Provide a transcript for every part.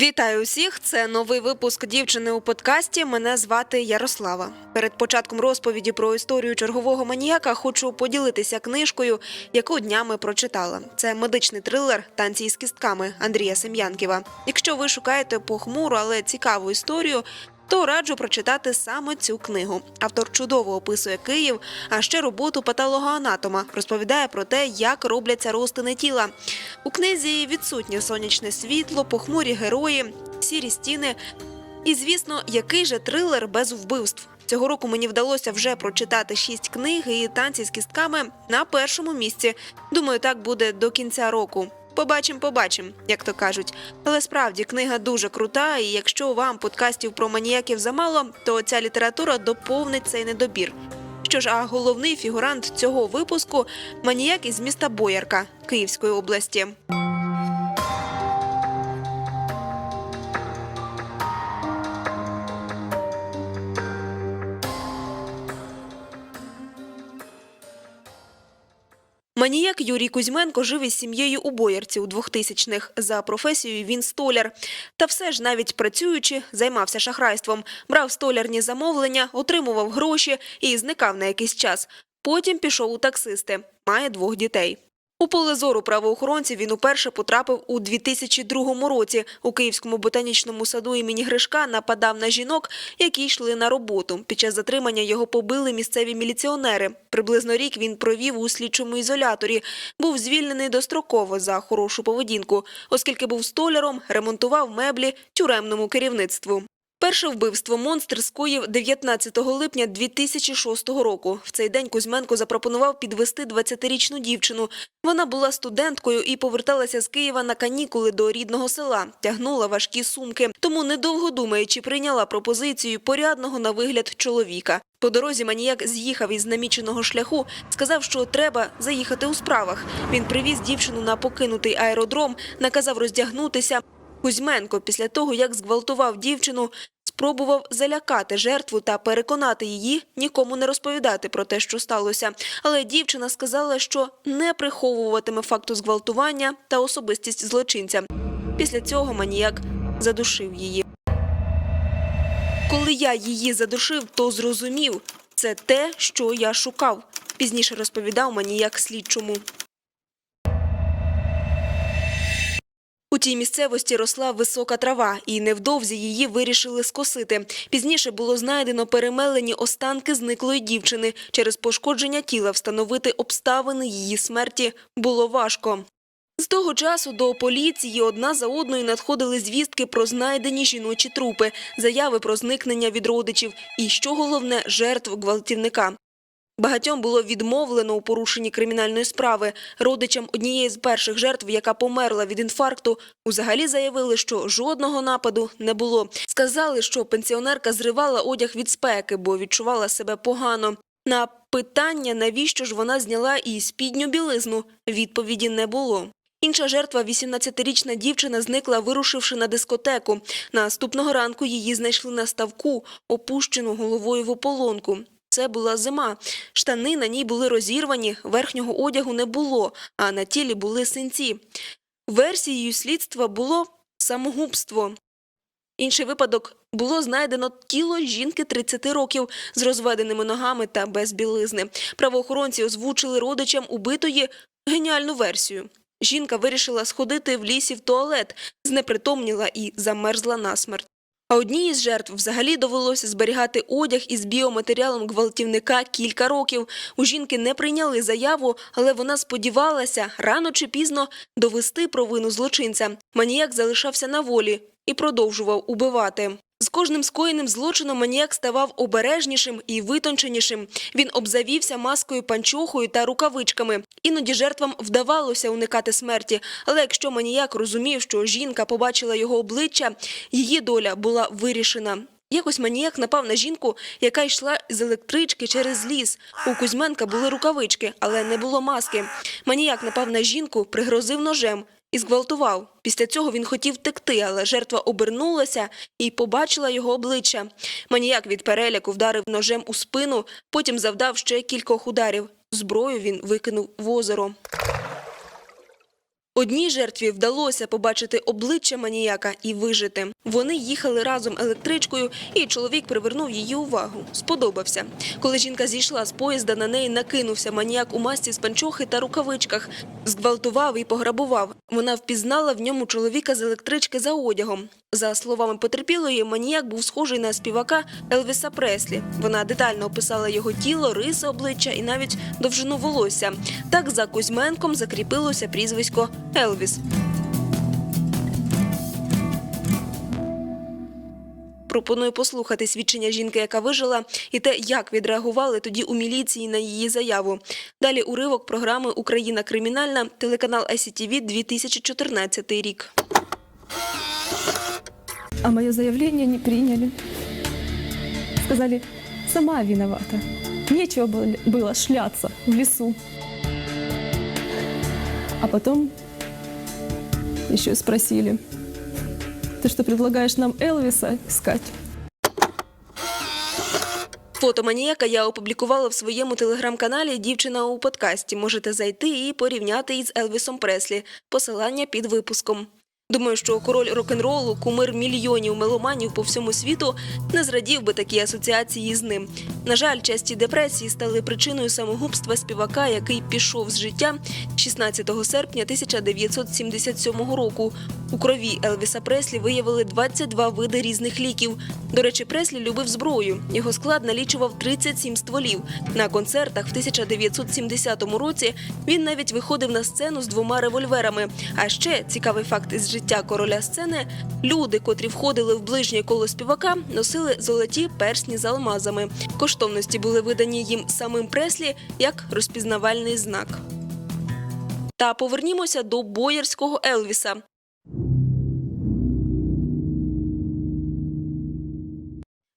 Вітаю усіх! Це новий випуск дівчини у подкасті. Мене звати Ярослава. Перед початком розповіді про історію чергового маніяка хочу поділитися книжкою, яку днями прочитала. Це медичний трилер Танці із кістками Андрія Сем'янківа. Якщо ви шукаєте похмуру, але цікаву історію. То раджу прочитати саме цю книгу. Автор чудово описує Київ, а ще роботу патологоанатома. Розповідає про те, як робляться розтини тіла. У книзі відсутнє сонячне світло, похмурі герої, сірі стіни. І, звісно, який же трилер без вбивств. Цього року мені вдалося вже прочитати шість книг і танці з кістками на першому місці. Думаю, так буде до кінця року. Побачим, побачимо, як то кажуть. Але справді книга дуже крута, і якщо вам подкастів про маніяків замало, то ця література доповнить цей недобір. Що ж, а головний фігурант цього випуску маніяк із міста Боярка Київської області. Маніяк Юрій Кузьменко жив із сім'єю у Боярці у 2000-х. За професією він столяр. Та все ж, навіть працюючи, займався шахрайством, брав столярні замовлення, отримував гроші і зникав на якийсь час. Потім пішов у таксисти. Має двох дітей. У поле зору правоохоронців він уперше потрапив у 2002 році. У Київському ботанічному саду імені Гришка нападав на жінок, які йшли на роботу. Під час затримання його побили місцеві міліціонери. Приблизно рік він провів у слідчому ізоляторі. Був звільнений достроково за хорошу поведінку, оскільки був столяром, ремонтував меблі тюремному керівництву. Перше вбивство монстр скоїв 19 липня 2006 року. В цей день Кузьменко запропонував підвести 20-річну дівчину. Вона була студенткою і поверталася з Києва на канікули до рідного села. Тягнула важкі сумки. Тому, недовго думаючи, прийняла пропозицію порядного на вигляд чоловіка. По дорозі маніяк з'їхав із наміченого шляху, сказав, що треба заїхати у справах. Він привіз дівчину на покинутий аеродром, наказав роздягнутися. Кузьменко після того, як зґвалтував дівчину, спробував залякати жертву та переконати її нікому не розповідати про те, що сталося. Але дівчина сказала, що не приховуватиме факту зґвалтування та особистість злочинця. Після цього маніяк задушив її. Коли я її задушив, то зрозумів – це те, що я шукав. Пізніше розповідав маніяк слідчому. У тій місцевості росла висока трава, і невдовзі її вирішили скосити. Пізніше було знайдено перемелені останки зниклої дівчини. Через пошкодження тіла встановити обставини її смерті було важко. З того часу до поліції одна за одною надходили звістки про знайдені жіночі трупи, заяви про зникнення від родичів і, що головне, жертв гвалтівника. Багатьом було відмовлено у порушенні кримінальної справи. Родичам однієї з перших жертв, яка померла від інфаркту, узагалі заявили, що жодного нападу не було. Сказали, що пенсіонерка зривала одяг від спеки, бо відчувала себе погано. На питання, навіщо ж вона зняла і спідню білизну, відповіді не було. Інша жертва, 18-річна дівчина, зникла, вирушивши на дискотеку. Наступного ранку її знайшли на ставку, опущену головою в ополонку. Це була зима. Штани на ній були розірвані, верхнього одягу не було, а на тілі були синці. Версією слідства було самогубство. Інший випадок було знайдено тіло жінки 30 років з розведеними ногами та без білизни. Правоохоронці озвучили родичам убитої геніальну версію. Жінка вирішила сходити в лісі в туалет, знепритомніла і замерзла насмерть. А одній із жертв взагалі довелося зберігати одяг із біоматеріалом гвалтівника кілька років. У жінки не прийняли заяву, але вона сподівалася рано чи пізно довести провину злочинця. Маніяк залишався на волі і продовжував убивати. З кожним скоєним злочином маніяк ставав обережнішим і витонченішим. Він обзавівся маскою панчохою та рукавичками. Іноді жертвам вдавалося уникати смерті. Але якщо маніяк розумів, що жінка побачила його обличчя, її доля була вирішена. Якось маніяк напав на жінку, яка йшла з електрички через ліс. У Кузьменка були рукавички, але не було маски. Маніяк напав на жінку, пригрозив ножем і зґвалтував. Після цього він хотів втекти, але жертва обернулася і побачила його обличчя. Маніяк від переляку вдарив ножем у спину, потім завдав ще кількох ударів. Зброю він викинув в озеро. Одній жертві вдалося побачити обличчя маніяка і вижити. Вони їхали разом електричкою, і чоловік привернув її увагу. Сподобався. Коли жінка зійшла з поїзда, на неї накинувся маніяк у масці з панчохи та рукавичках, зґвалтував і пограбував. Вона впізнала в ньому чоловіка з електрички за одягом. За словами потерпілої, маніяк був схожий на співака Елвіса Преслі. Вона детально описала його тіло, риси обличчя і навіть довжину волосся. Так за Кузьменком закріпилося прізвисько Елвіс. Пропоную послухати свідчення жінки, яка вижила, і те, як відреагували тоді у міліції на її заяву. Далі уривок програми Україна кримінальна, телеканал ICTV 2014 рік А мое заявление не приняли. Сказали, сама виновата. Нечего было- было шляться в лесу. А потом еще спросили, ты что, предлагаешь нам Элвиса искать? Фото маніяка я опублікувала в своєму телеграм-каналі Дівчина у подкасті. Можете зайти і порівняти із Елвісом Преслі. Посилання під випуском. Думаю, що король рок-н-ролу, кумир мільйонів меломанів по всьому світу, не зрадів би такі асоціації з ним. На жаль, часті депресії стали причиною самогубства співака, який пішов з життя 16 серпня 1977 року. У крові Елвіса Преслі виявили 22 види різних ліків. До речі, Преслі любив зброю. Його склад налічував 37 стволів. На концертах в 1970 році він навіть виходив на сцену з двома револьверами. А ще цікавий факт із життя короля сцени: люди, котрі входили в ближнє коло співака, носили золоті персні з алмазами. Коштовності були видані їм самим Преслі як розпізнавальний знак. Та повернімося до боярського Елвіса.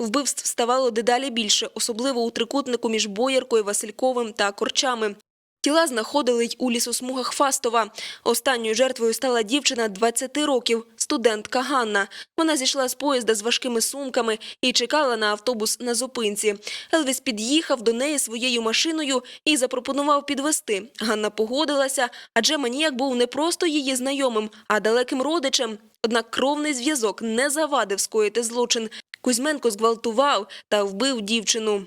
Вбивств ставало дедалі більше, особливо у трикутнику між Бояркою, Васильковим та Корчами. Тіла знаходили й у лісосмугах Фастова. Останньою жертвою стала дівчина 20 років, студентка Ганна. Вона зійшла з поїзда з важкими сумками і чекала на автобус на зупинці. Елвіс під'їхав до неї своєю машиною і запропонував підвести. Ганна погодилася, адже маніяк був не просто її знайомим, а далеким родичем. Однак кровний зв'язок не завадив скоїти злочин. Кузьменко зґвалтував та вбив дівчину.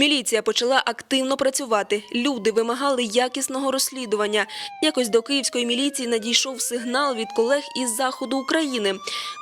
Міліція почала активно працювати. Люди вимагали якісного розслідування. Якось до київської міліції надійшов сигнал від колег із заходу України.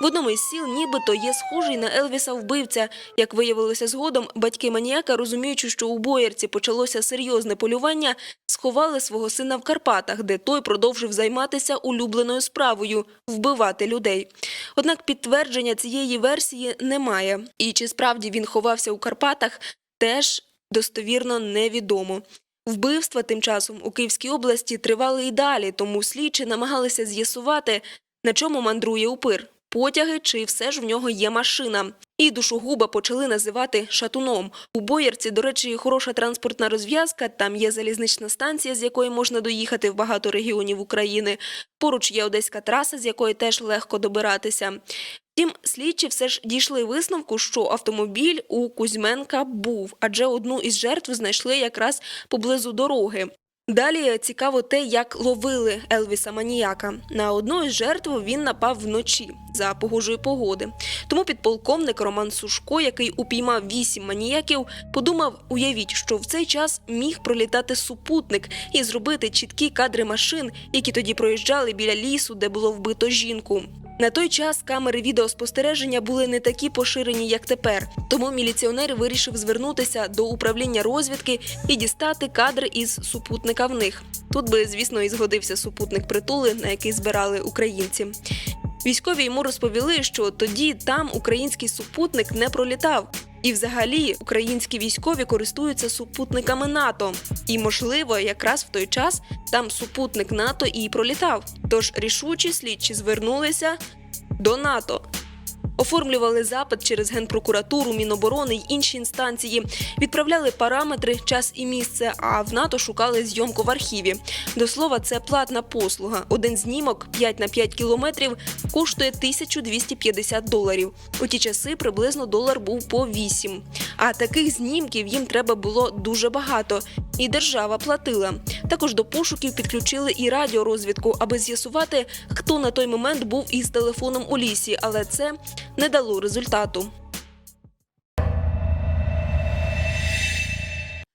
В одному із сіл нібито є схожий на Елвіса вбивця. Як виявилося згодом, батьки маніяка, розуміючи, що у боярці почалося серйозне полювання, сховали свого сина в Карпатах, де той продовжив займатися улюбленою справою вбивати людей. Однак підтвердження цієї версії немає. І чи справді він ховався у Карпатах, теж достовірно невідомо. Вбивства тим часом у Київській області тривали і далі, тому слідчі намагалися з'ясувати, на чому мандрує упир. Потяги чи все ж в нього є машина. І душогуба почали називати шатуном. У Боярці, до речі, хороша транспортна розв'язка. Там є залізнична станція, з якої можна доїхати в багато регіонів України. Поруч є одеська траса, з якої теж легко добиратися. Втім, слідчі все ж дійшли висновку, що автомобіль у Кузьменка був, адже одну із жертв знайшли якраз поблизу дороги. Далі цікаво те, як ловили Елвіса Маніяка. На одну із жертв він напав вночі за погожої погоди. Тому підполковник Роман Сушко, який упіймав вісім маніяків, подумав: уявіть, що в цей час міг пролітати супутник і зробити чіткі кадри машин, які тоді проїжджали біля лісу, де було вбито жінку. На той час камери відеоспостереження були не такі поширені, як тепер. Тому міліціонер вирішив звернутися до управління розвідки і дістати кадри із супутника в них. Тут би, звісно, і згодився супутник притули, на який збирали українці. Військові йому розповіли, що тоді там український супутник не пролітав. І, взагалі, українські військові користуються супутниками НАТО. І, можливо, якраз в той час там супутник НАТО і пролітав. Тож рішучі слідчі звернулися до НАТО. Оформлювали запит через Генпрокуратуру, Міноборони й інші інстанції. Відправляли параметри, час і місце, а в НАТО шукали зйомку в архіві. До слова, це платна послуга. Один знімок 5 на 5 кілометрів коштує 1250 доларів. У ті часи приблизно долар був по 8. А таких знімків їм треба було дуже багато. І держава платила. Також до пошуків підключили і радіорозвідку, аби з'ясувати, хто на той момент був із телефоном у лісі, але це не дало результату.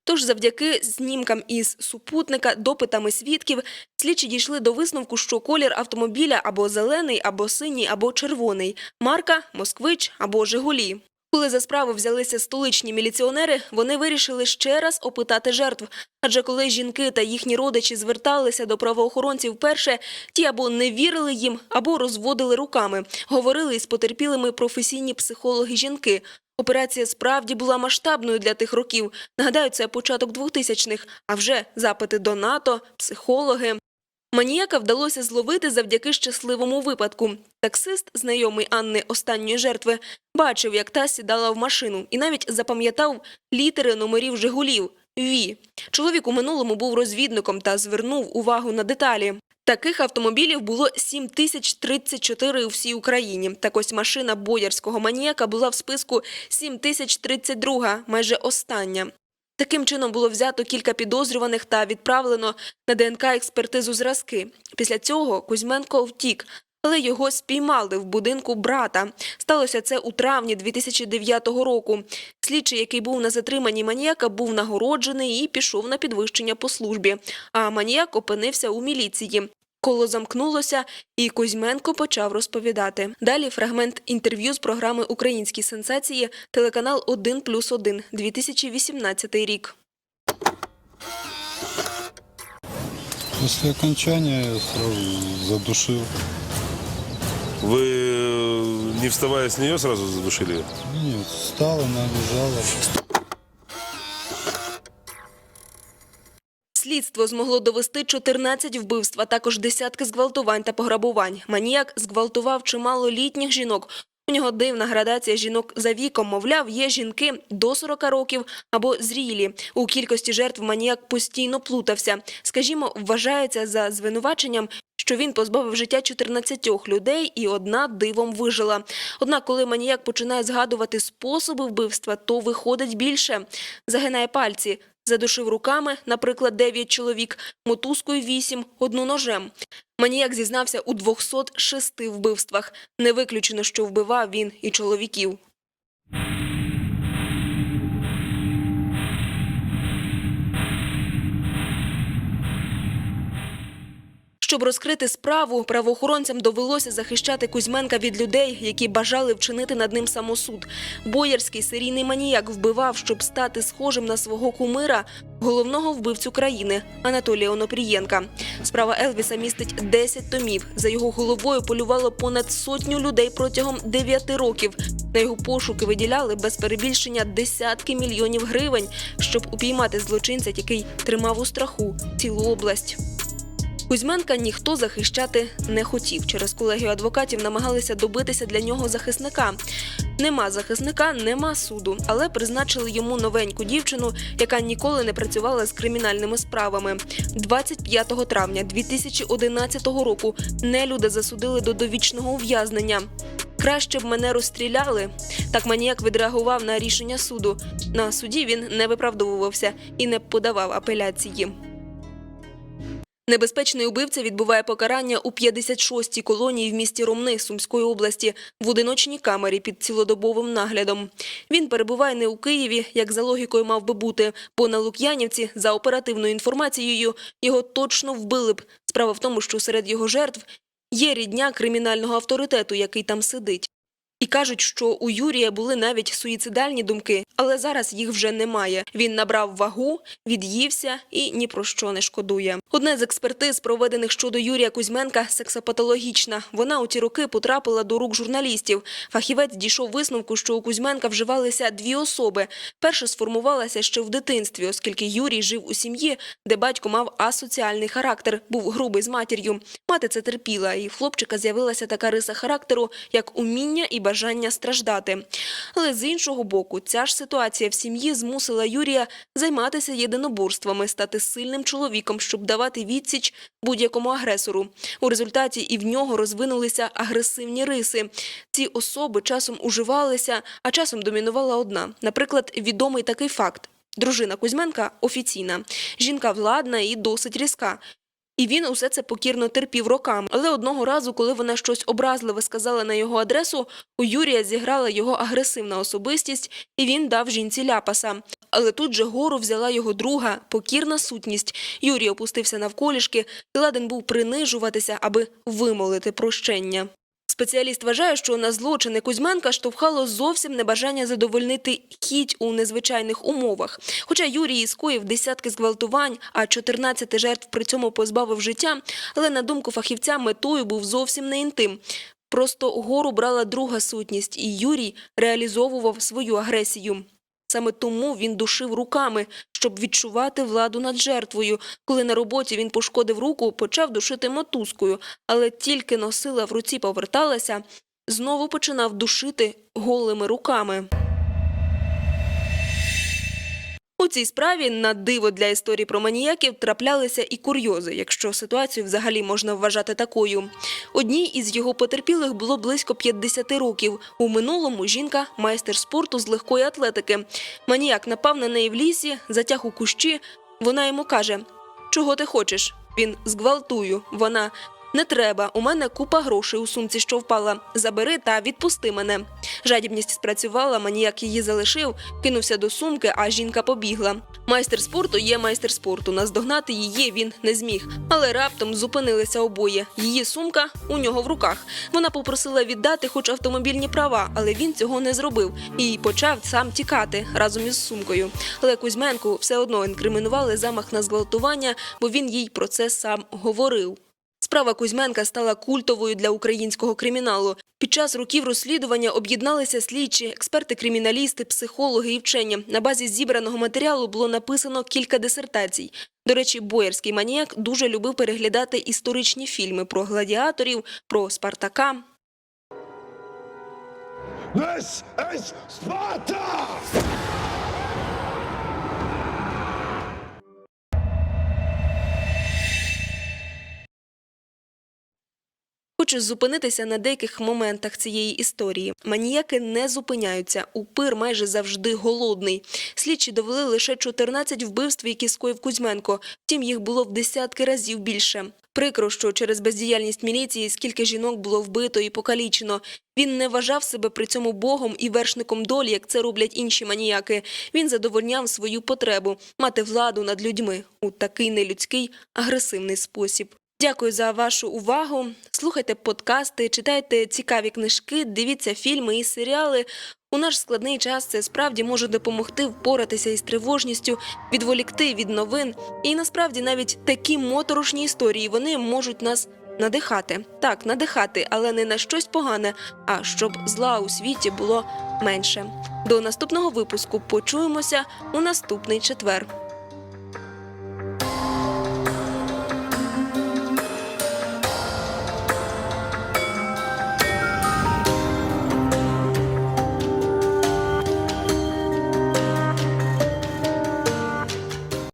Тож, завдяки знімкам із супутника, допитами свідків, слідчі дійшли до висновку, що колір автомобіля або зелений, або синій, або червоний, марка Москвич або Жигулі. Коли за справу взялися столичні міліціонери, вони вирішили ще раз опитати жертв. Адже коли жінки та їхні родичі зверталися до правоохоронців вперше, ті або не вірили їм, або розводили руками. Говорили із потерпілими професійні психологи жінки. Операція справді була масштабною для тих років. Нагадаю, це початок 2000-х, а вже запити до НАТО, психологи. Маніяка вдалося зловити завдяки щасливому випадку. Таксист, знайомий Анни останньої жертви, бачив, як та сідала в машину, і навіть запам'ятав літери номерів Жигулів Ві. Чоловік у минулому був розвідником та звернув увагу на деталі. Таких автомобілів було 7034 у всій Україні. Так ось машина боярського маніяка була в списку 7032, майже остання. Таким чином було взято кілька підозрюваних та відправлено на ДНК експертизу зразки. Після цього Кузьменко втік, але його спіймали в будинку брата. Сталося це у травні 2009 року. Слідчий, який був на затриманні маніяка, був нагороджений і пішов на підвищення по службі. А маніяк опинився у міліції. Коло замкнулося, і Кузьменко почав розповідати. Далі фрагмент інтерв'ю з програми Українські сенсації, телеканал 1 плюс 1, 2018 рік. После окончания я сразу задушил. Вы, э, не вставая с нее, сразу задушили? Нет, встала, она лежала. Слідство змогло довести 14 вбивств, а також десятки зґвалтувань та пограбувань. Маніяк зґвалтував чимало літніх жінок. У нього дивна градація жінок за віком. Мовляв, є жінки до 40 років або зрілі. У кількості жертв маніяк постійно плутався. Скажімо, вважається за звинуваченням, що він позбавив життя 14 людей і одна дивом вижила. Однак, коли маніяк починає згадувати способи вбивства, то виходить більше. Загинає пальці. Задушив руками, наприклад, 9 чоловік, мотузкою 8, одну ножем. Маніяк зізнався у 206 вбивствах. Не виключено, що вбивав він і чоловіків. Щоб розкрити справу, правоохоронцям довелося захищати Кузьменка від людей, які бажали вчинити над ним самосуд. Боярський серійний маніяк вбивав, щоб стати схожим на свого кумира, головного вбивцю країни Анатолія Онопрієнка. Справа Елвіса містить 10 томів. За його головою полювало понад сотню людей протягом 9 років. На його пошуки виділяли без перебільшення десятки мільйонів гривень, щоб упіймати злочинця, який тримав у страху цілу область. Кузьменка ніхто захищати не хотів. Через колегію адвокатів намагалися добитися для нього захисника. Нема захисника, нема суду, але призначили йому новеньку дівчину, яка ніколи не працювала з кримінальними справами. 25 травня 2011 року нелюда засудили до довічного ув'язнення. Краще б мене розстріляли. Так маніяк відреагував на рішення суду. На суді він не виправдовувався і не подавав апеляції. Небезпечний убивця відбуває покарання у 56-й колонії в місті Ромни Сумської області в одиночній камері під цілодобовим наглядом. Він перебуває не у Києві, як за логікою мав би бути, бо на Лук'янівці, за оперативною інформацією, його точно вбили б. Справа в тому, що серед його жертв є рідня кримінального авторитету, який там сидить. І кажуть, що у Юрія були навіть суїцидальні думки, але зараз їх вже немає. Він набрав вагу, від'ївся і ні про що не шкодує. Одна з експертиз, проведених щодо Юрія Кузьменка, сексопатологічна. Вона у ті роки потрапила до рук журналістів. Фахівець дійшов висновку, що у Кузьменка вживалися дві особи. Перша сформувалася ще в дитинстві, оскільки Юрій жив у сім'ї, де батько мав асоціальний характер, був грубий з матір'ю. Мати це терпіла, і в хлопчика з'явилася така риса характеру, як уміння і бажання бажання страждати. Але з іншого боку, ця ж ситуація в сім'ї змусила Юрія займатися єдиноборствами, стати сильним чоловіком, щоб давати відсіч будь-якому агресору. У результаті і в нього розвинулися агресивні риси. Ці особи часом уживалися, а часом домінувала одна. Наприклад, відомий такий факт. Дружина Кузьменка офіційна. Жінка владна і досить різка. І він усе це покірно терпів роками. Але одного разу, коли вона щось образливе сказала на його адресу, у Юрія зіграла його агресивна особистість, і він дав жінці ляпаса. Але тут же гору взяла його друга, покірна сутність. Юрій опустився навколішки і ладен був принижуватися, аби вимолити прощення. Спеціаліст вважає, що на злочини Кузьменка штовхало зовсім небажання задовольнити хіть у незвичайних умовах. Хоча Юрій і скоїв десятки зґвалтувань, а 14 жертв при цьому позбавив життя, але на думку фахівця метою був зовсім не інтим. Просто гору брала друга сутність, і Юрій реалізовував свою агресію. Саме тому він душив руками, щоб відчувати владу над жертвою. Коли на роботі він пошкодив руку, почав душити мотузкою, але тільки носила в руці поверталася, знову починав душити голими руками. У цій справі на диво для історії про маніяків траплялися і курйози, якщо ситуацію взагалі можна вважати такою. Одній із його потерпілих було близько 50 років. У минулому жінка майстер спорту з легкої атлетики. Маніяк напав на неї в лісі, затяг у кущі. Вона йому каже: Чого ти хочеш? Він зґвалтую. Вона не треба. У мене купа грошей у сумці, що впала. Забери та відпусти мене. Жадібність спрацювала, маніяк її залишив, кинувся до сумки, а жінка побігла. Майстер спорту є майстер спорту. Наздогнати її він не зміг. Але раптом зупинилися обоє. Її сумка у нього в руках. Вона попросила віддати хоч автомобільні права, але він цього не зробив і почав сам тікати разом із сумкою. Але Кузьменку все одно інкримінували замах на зґвалтування, бо він їй про це сам говорив. Справа Кузьменка стала культовою для українського криміналу. Під час років розслідування об'єдналися слідчі, експерти-криміналісти, психологи і вчені. На базі зібраного матеріалу було написано кілька дисертацій. До речі, боярський маніяк дуже любив переглядати історичні фільми про гладіаторів, про Спартака. This is Sparta! Хочу зупинитися на деяких моментах цієї історії. Маніяки не зупиняються. Упир майже завжди голодний. Слідчі довели лише 14 вбивств, які скоїв Кузьменко. Втім, їх було в десятки разів більше. Прикро, що через бездіяльність міліції скільки жінок було вбито і покалічено. Він не вважав себе при цьому богом і вершником долі, як це роблять інші маніяки. Він задовольняв свою потребу мати владу над людьми у такий нелюдський агресивний спосіб. Дякую за вашу увагу. Слухайте подкасти, читайте цікаві книжки, дивіться фільми і серіали. У наш складний час це справді може допомогти впоратися із тривожністю, відволікти від новин. І насправді навіть такі моторошні історії вони можуть нас надихати. Так, надихати, але не на щось погане, а щоб зла у світі було менше. До наступного випуску почуємося у наступний четвер.